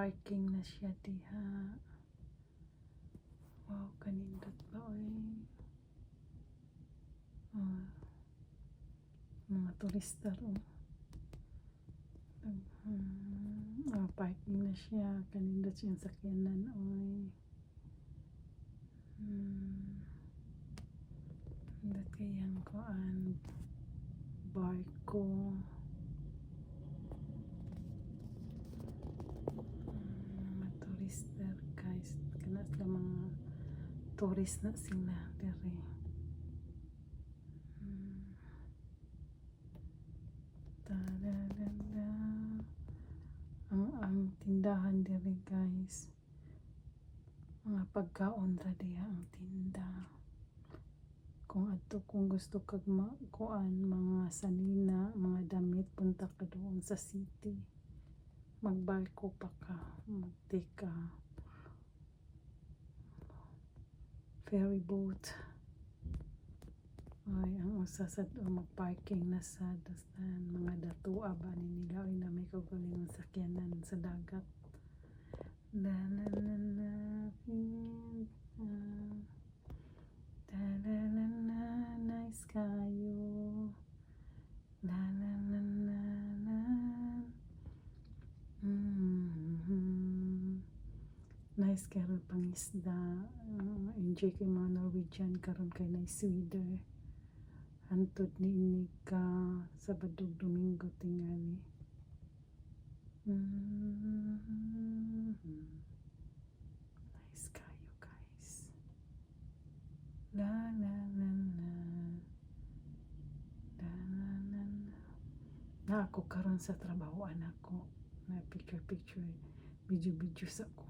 parking na siya diha. Wow, kanindot ba oy. Oh, mga turista ro. Hmm, oh, parking na siya. Kanindot siyang sakyanan oy. Hmm. Hindi kayang koan barko. Hmm, mga turista Kana sila mga tourist na sila dere. Hmm. Tadadada. Ang ang tindahan dere guys. Mga pagkaon ra diha ang tinda. Kung adto kung gusto kag ma kuan mga sanina, mga damit punta ka doon sa city. Magbarko pa ka, magtake ka. Ferry boat. Ay, ang usa sa to magparking na sa dasan mga datua ba ni nila oy na may kaugalingon sakyanan sa dagat. La la la la. ah. La la la nice kayo. La la la la la. Mm-hmm. Nice karon pangisda. Ah, enjoy kay mga Norwegian karon kay nice weather. Hantod ni ka Sabado Domingo tingali. Mm-hmm. Nice kayo guys. La la la la. La la la la. Na ako karon sa trabaho anak ko. Na picture picture video video sa ko.